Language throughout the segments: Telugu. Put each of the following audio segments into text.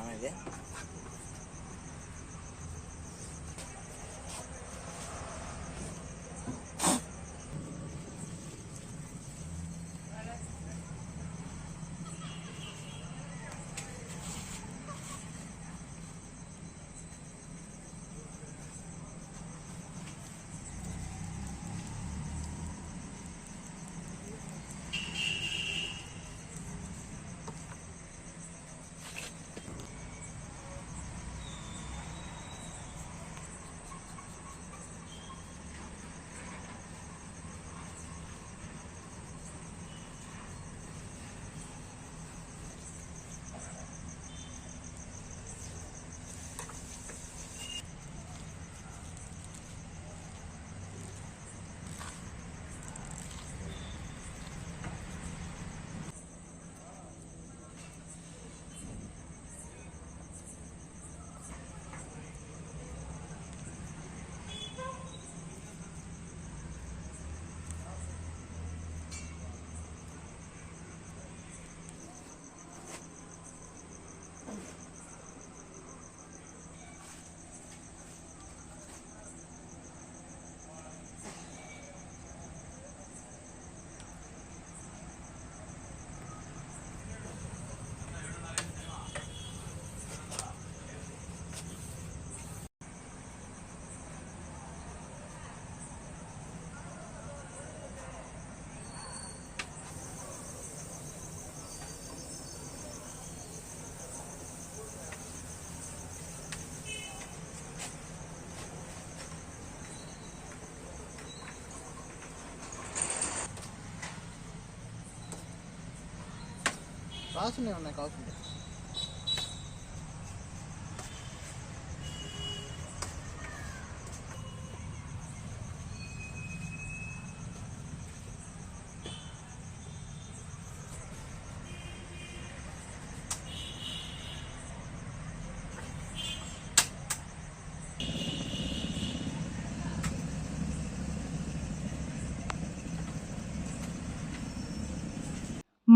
ನಮಗೆ రాసున్నాయి ఉన్నాయి కాకుండా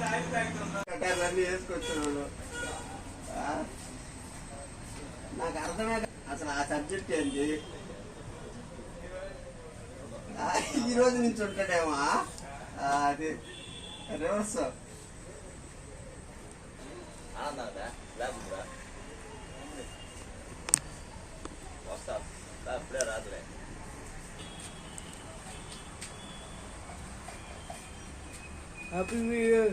కట్టాలన్నీ వేసుకొచ్చాడు నాకు అర్థమే అసలు ఆ సబ్జెక్ట్ ఏంటి? ఈ రోజు నుంచి ఉంటాడేమో అది రివర్స్ అప్పుడే రాత్రే హ్యాపీ న్యూ ఇయర్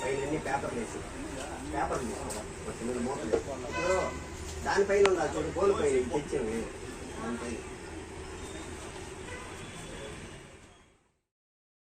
పైన అన్ని పేపర్లు వేసి పేపర్లు తీసుకోవాలి. మూటలు దానిపైన ఉండాలి చూడు గోలు పైన తెచ్చాము. దానిపైన